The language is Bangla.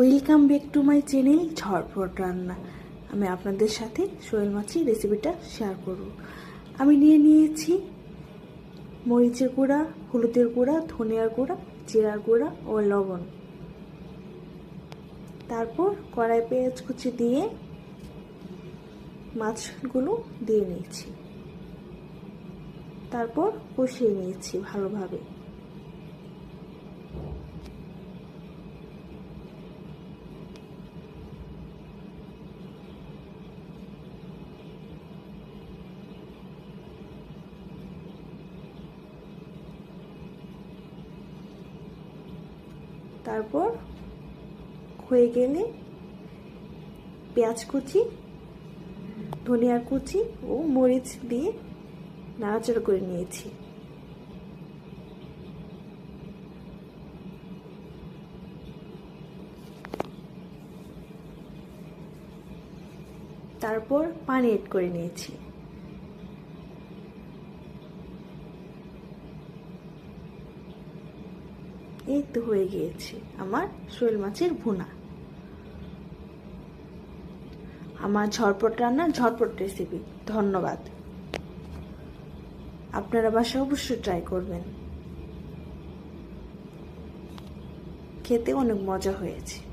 Welcome back to my channel ঝড়ফট রান্না আমি আপনাদের সাথে শোয়েল মাছের রেসিপিটা শেয়ার করব। আমি নিয়ে নিয়েছি মরিচের গুঁড়া, হলুদের গুঁড়া, ধনিয়ার গুঁড়া, জিরার গুঁড়া ও লবণ। তারপর কড়াই পেঁয়াজ কুচি দিয়ে মাছগুলো দিয়ে নিয়েছি। তারপর কষিয়ে নিয়েছি ভালোভাবে। তারপর হয়ে গেলে পেঁয়াজ কুচি ধনিয়ার কুচি ও মরিচ দিয়ে নাড়াচাড়া করে নিয়েছি। তারপর পানি এড করে নিয়েছি। এই তো হয়ে গিয়েছে আমার শোল মাছের ভুনা। আমার ঝটপট রান্নার ঝটপট রেসিপি ধন্যবাদ। আপনারা বাসা অবশ্যই ট্রাই করবেন। খেতে অনেক মজা হয়েছে।